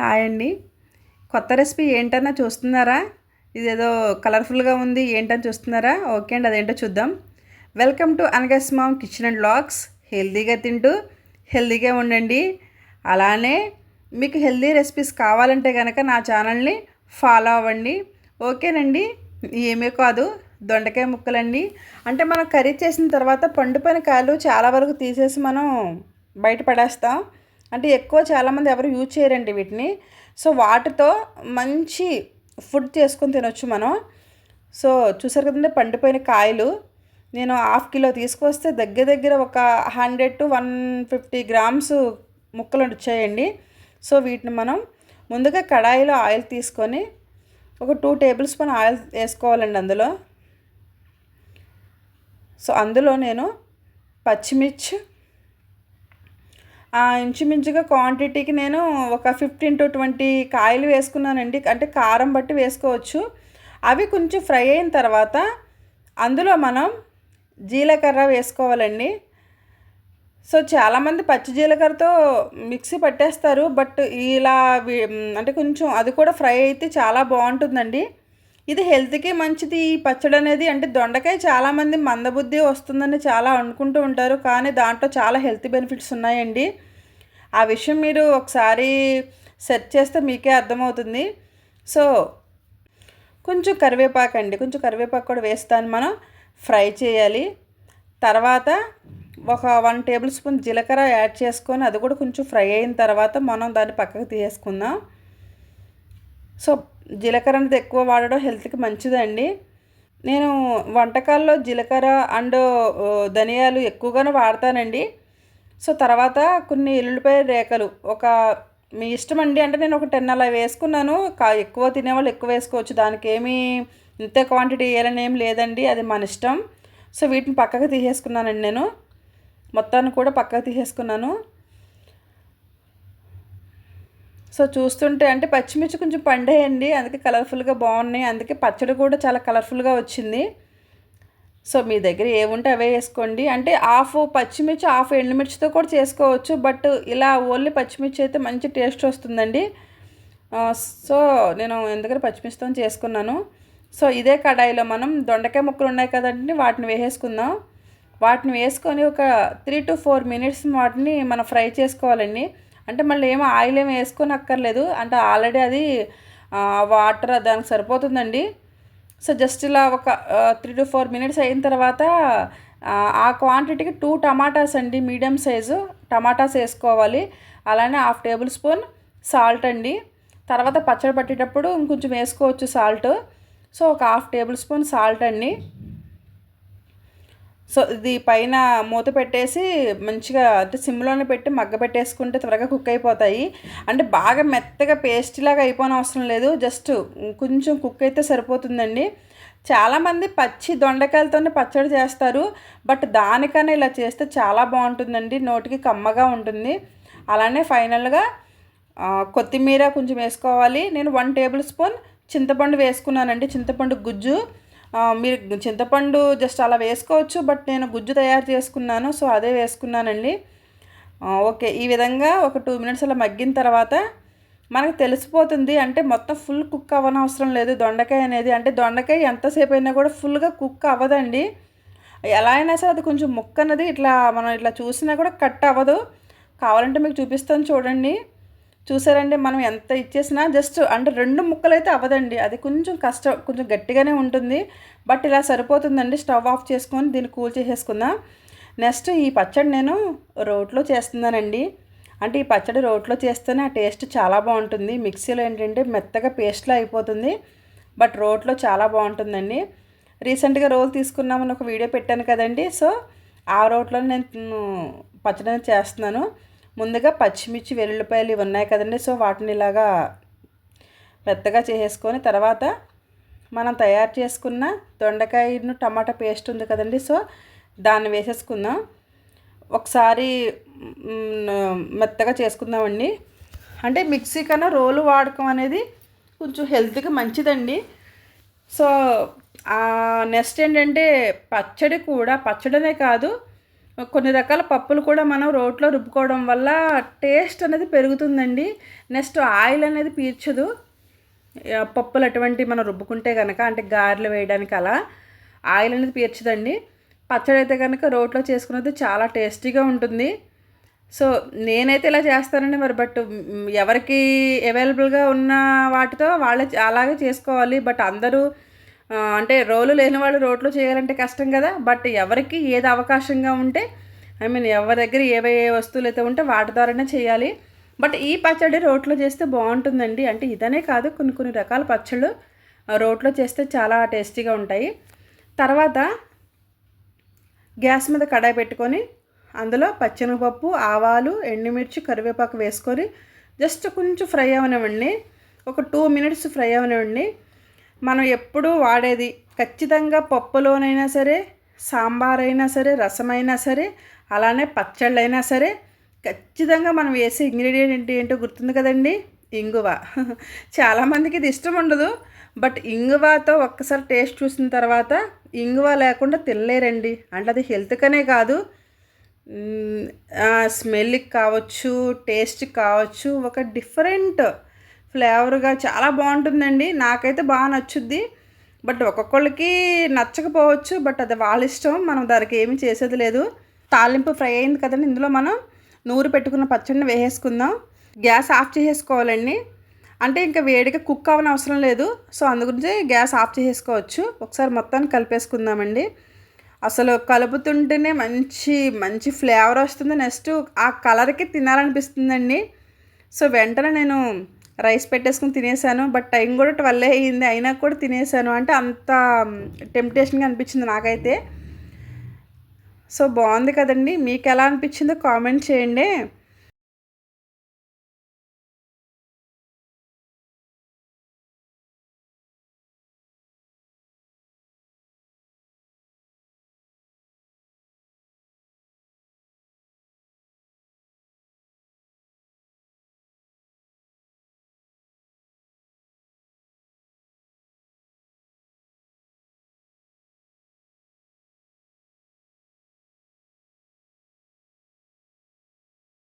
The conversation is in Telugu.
హాయ్ అండి. కొత్త రెసిపీ ఏంటన్నా చూస్తున్నారా? ఇదేదో కలర్ఫుల్గా ఉంది ఏంటని చూస్తున్నారా? ఓకే అండి అదేంటో చూద్దాం. వెల్కమ్ టు అనగస్ మామ్ కిచెన్ అండ్ లాగ్స్ హెల్తీగా తింటూ హెల్తీగా ఉండండి. అలానే మీకు హెల్తీ రెసిపీస్ కావాలంటే కనుక నా ఛానల్ని ఫాలో అవ్వండి. ఓకేనండి ఏమీ కాదు దొండకాయ ముక్కలండి. అంటే మనం కర్రీ చేసిన తర్వాత పండుపని కాయలు చాలా వరకు తీసేసి మనం బయట పడేస్తాం. అంటే ఎక్కువ చాలామంది ఎవరు యూజ్ చేయరండి వీటిని. సో వాటితో మంచి ఫుడ్ చేసుకొని తినొచ్చు మనం. సో చూసారు కదండి పండిపోయిన కాయలు. నేను హాఫ్ కిలో తీసుకొస్తే దగ్గర దగ్గర ఒక hundred to one fifty grams ముక్కలు వచ్చాయండి. సో వీటిని మనం ముందుగా కడాయిలో ఆయిల్ తీసుకొని ఒక టూ టేబుల్ స్పూన్ ఆయిల్ వేసుకోవాలండి అందులో. సో అందులో నేను పచ్చిమిర్చి ఇంచుమించుగా క్వాంటిటీకి నేను ఒక ఫిఫ్టీన్ టు ట్వంటీ కాయలు వేసుకున్నానండి. అంటే కారం బట్టి వేసుకోవచ్చు. అవి కొంచెం ఫ్రై అయిన తర్వాత అందులో మనం జీలకర్ర వేసుకోవాలండి. సో చాలామంది పచ్చి జీలకర్రతో మిక్సీ పట్టేస్తారు. బట్ ఇలా అంటే కొంచెం అది కూడా ఫ్రై అయితే చాలా బాగుంటుందండి. ఇది హెల్త్కి మంచిది. ఈ పచ్చడి అనేది అంటే దొండకాయ చాలామంది మందబుద్ధి వస్తుందని చాలా అనుకుంటూ ఉంటారు. కానీ దాంట్లో చాలా హెల్త్ బెనిఫిట్స్ ఉన్నాయండి. ఆ విషయం మీరు ఒకసారి సెర్చ్ చేస్తే మీకే అర్థమవుతుంది. సో కొంచెం కరివేపాకు అండి. కొంచెం కరివేపాకు కూడా వేస్తాను మనం. ఫ్రై చేయాలి. తర్వాత ఒక వన్ టేబుల్ స్పూన్ జీలకర్ర యాడ్ చేసుకొని అది కూడా కొంచెం ఫ్రై అయిన తర్వాత మనం దాన్ని పక్కకు తీసేసుకుందాం. సో జీలకర్ర అనేది ఎక్కువ వాడడం హెల్త్కి మంచిదండి. నేను వంటకాల్లో జీలకర్ర అండ్ ధనియాలు ఎక్కువగానే వాడతానండి. సో తర్వాత కొన్ని ఎల్లుల్లిపాయ రేఖలు ఒక మీ ఇష్టం అండి అంటే నేను ఒక టెన్ అలా వేసుకున్నాను. కా ఎక్కువ తినేవాళ్ళు ఎక్కువ వేసుకోవచ్చు. దానికి ఏమీ ఇంత క్వాంటిటీ వేయాలని ఏం లేదండి. అది మన ఇష్టం. సో వీటిని పక్కకు తీసేసుకున్నానండి నేను. మొత్తాన్ని కూడా పక్కకు తీసేసుకున్నాను. సో చూస్తుంటే అంటే పచ్చిమిర్చి కొంచెం పండేయండి. అందుకే కలర్ఫుల్గా బాగున్నాయి. అందుకే పచ్చడి కూడా చాలా కలర్ఫుల్గా వచ్చింది. సో మీ దగ్గర ఏముంటే అవే వేసుకోండి. అంటే హాఫ్ పచ్చిమిర్చి హాఫ్ ఎండుమిర్చితో కూడా చేసుకోవచ్చు. బట్ ఇలా ఓన్లీ పచ్చిమిర్చి అయితే మంచి టేస్ట్ వస్తుందండి. సో నేను ఎందుకంటే పచ్చిమిర్చితో చేసుకున్నాను. సో ఇదే కడాయిలో మనం దొండకాయ ముక్కలు ఉన్నాయి కదండి వాటిని వేసేసుకుందాం. వాటిని వేసుకొని ఒక త్రీ టు ఫోర్ మినిట్స్ వాటిని మనం ఫ్రై చేసుకోవాలండి. అంటే మళ్ళీ ఏమో ఆయిల్ ఏమి వేసుకొని అక్కర్లేదు. అంటే ఆల్రెడీ అది వాటర్ దానికి సరిపోతుందండి. సో జస్ట్ ఇలా ఒక త్రీ టు ఫోర్ మినిట్స్ అయిన తర్వాత ఆ క్వాంటిటీకి టూ టమాటాస్ అండి మీడియం సైజు టమాటాస్ వేసుకోవాలి. అలానే హాఫ్ టేబుల్ స్పూన్ సాల్ట్ అండి. తర్వాత పచ్చడి పట్టేటప్పుడు ఇంకొంచెం వేసుకోవచ్చు సాల్ట్ సో ఒక హాఫ్ టేబుల్ స్పూన్ సాల్ట్ అండి. సో ఇది పైన మూత పెట్టేసి మంచిగా అంటే సిమ్లోనే పెట్టి మగ్గ పెట్టేసుకుంటే త్వరగా కుక్ అయిపోతాయి. అంటే బాగా మెత్తగా పేస్ట్ లాగా అయిపోయిన అవసరం లేదు. జస్ట్ కొంచెం కుక్ అయితే సరిపోతుందండి. చాలామంది పచ్చి దొండకాయలతోనే పచ్చడి చేస్తారు. బట్ దానికన్నా ఇలా చేస్తే చాలా బాగుంటుందండి. నోటికి కమ్మగా ఉంటుంది. అలానే ఫైనల్గా కొత్తిమీర కొంచెం వేసుకోవాలి. నేను వన్ టేబుల్ స్పూన్ చింతపండు వేసుకున్నానండి. చింతపండు గుజ్జు. మీరు చింతపండు జస్ట్ అలా వేసుకోవచ్చు బట్ నేను గుజ్జు తయారు చేసుకున్నాను సో అదే వేసుకున్నానండి. ఓకే ఈ విధంగా ఒక టూ మినిట్స్ అలా మగ్గిన తర్వాత మనకు తెలిసిపోతుంది అంటే మొత్తం ఫుల్ కుక్ అవ్వనవసరం లేదు దొండకాయ అనేది. అంటే దొండకాయ ఎంతసేపు అయినా కూడా ఫుల్గా కుక్ అవ్వదండి. ఎలా అయినా సరే అది కొంచెం ముక్క అన్నది ఇట్లా మనం ఇట్లా చూసినా కూడా కట్ అవ్వదు. కావాలంటే మీకు చూపిస్తాను చూడండి. చూసారండి మనం ఎంత ఇచ్చేసినా జస్ట్ అంటే రెండు ముక్కలు అయితే అవ్వదండి. అది కొంచెం కష్టం కొంచెం గట్టిగానే ఉంటుంది. బట్ ఇలా సరిపోతుందండి. స్టవ్ ఆఫ్ చేసుకొని దీన్ని కూల్ చేసేసుకుందాం. నెక్స్ట్ ఈ పచ్చడి నేను రోట్లో చేస్తున్నానండి. అంటే ఈ పచ్చడి రోట్లో చేస్తేనే ఆ టేస్ట్ చాలా బాగుంటుంది. మిక్సీలో ఏంటంటే మెత్తగా పేస్ట్లో అయిపోతుంది. బట్ రోట్లో చాలా బాగుంటుందండి. రీసెంట్గా రోల్ తీసుకున్నామని ఒక వీడియో పెట్టాను కదండి. సో ఆ రోట్లో నేను పచ్చడి చేస్తున్నాను. ముందుగా పచ్చిమిర్చి వెల్లుల్లిపాయలు ఇవి ఉన్నాయి కదండి. సో వాటిని ఇలాగా మెత్తగా చేసేసుకొని తర్వాత మనం తయారు చేసుకున్న దొండకాయను టమాటా పేస్ట్ ఉంది కదండి. సో దాన్ని వేసేసుకుందాం. ఒకసారి మెత్తగా చేసుకుందామండి. అంటే మిక్సీ కన్నా రోలు వాడకం అనేది కొంచెం హెల్త్కి మంచిదండి. సో నెక్స్ట్ ఏంటంటే పచ్చడి కూడా పచ్చడనే కాదు కొన్ని రకాల పప్పులు కూడా మనం రోట్లో రుబ్బుకోవడం వల్ల టేస్ట్ అనేది పెరుగుతుందండి. నెక్స్ట్ ఆయిల్ అనేది పీల్చదు. పప్పులు అటువంటి మనం రుబ్బుకుంటే కనుక అంటే గారెలు వేయడానికి అలా ఆయిల్ అనేది పీర్చదండి పచ్చడి అయితే కనుక రోట్లో చేసుకున్నది చాలా టేస్టీగా ఉంటుంది. సో నేనైతే ఇలా చేస్తానండి మరి బట్ ఎవరికి అవైలబుల్గా ఉన్న వాటితో వాళ్ళే అలాగే చేసుకోవాలి. బట్ అందరూ అంటే రోలు లేని వాళ్ళు రోట్లో చేయాలంటే కష్టం కదా బట్ ఎవరికి ఏది అవకాశంగా ఉంటే ఐ మీన్ ఎవరి దగ్గర ఏవే వస్తువులు అయితే ఉంటే వాటి ద్వారానే చేయాలి. బట్ ఈ పచ్చడి రోట్లో చేస్తే బాగుంటుందండి. అంటే ఇదనే కాదు కొన్ని కొన్ని రకాల పచ్చళ్ళు రోట్లో చేస్తే చాలా టేస్టీగా ఉంటాయి. తర్వాత గ్యాస్ మీద కడాయి పెట్టుకొని అందులో పచ్చెనగపప్పు ఆవాలు ఎండుమిర్చి కరివేపాకు వేసుకొని జస్ట్ కొంచెం ఫ్రై అవనివ్వండి. ఒక టూ మినిట్స్ ఫ్రై అవనివ్వండి. మనం ఎప్పుడూ వాడేది ఖచ్చితంగా పప్పులోనైనా సరే సాంబార్ అయినా సరే రసం అయినా సరే అలానే పచ్చళ్ళైనా సరే ఖచ్చితంగా మనం వేసే ఇంగ్రీడియంట్ ఏంటి ఏంటో గుర్తుంది కదండి? ఇంగువ. చాలామందికి ఇది ఇష్టం ఉండదు బట్ ఇంగువతో ఒక్కసారి టేస్ట్ చూసిన తర్వాత ఇంగువ లేకుండా తినలేరండి. అంటే అది హెల్త్కనే కాదు. స్మెల్కి కావచ్చు టేస్ట్కి కావచ్చు ఒక డిఫరెంట్ ఫ్లేవర్గా చాలా బాగుంటుందండి. నాకైతే బాగా నచ్చుద్ది. బట్ ఒక్కొక్కళ్ళకి నచ్చకపోవచ్చు. బట్ అది వాళ్ళ ఇష్టం. మనం దానికి ఏమీ చేసేది లేదు. తాలింపు ఫ్రై అయింది కదండి. ఇందులో మనం నూరు పెట్టుకున్న పచ్చడిని వేసేసుకుందాం. గ్యాస్ ఆఫ్ చేసేసుకోవాలండి. అంటే ఇంకా వేడిగా కుక్ అవ్వని అవసరం లేదు. సో అందు గురించి గ్యాస్ ఆఫ్ చేసేసుకోవచ్చు. ఒకసారి మొత్తాన్ని కలిపేసుకుందామండి. అసలు కలుపుతుంటేనే మంచి మంచి ఫ్లేవర్ వస్తుంది. నెక్స్ట్ ఆ కలర్కి తినాలనిపిస్తుందండి. సో వెంటనే నేను రైస్ పెట్టేసుకుని తినేసాను. బట్ టైం కూడా ట్వెల్వ్ అయ్యింది. అయినా కూడా తినేసాను. అంటే అంత టెంప్టేషన్గా అనిపించింది నాకైతే. సో బాగుంది కదండి. మీకు ఎలా అనిపించిందో కామెంట్ చేయండి.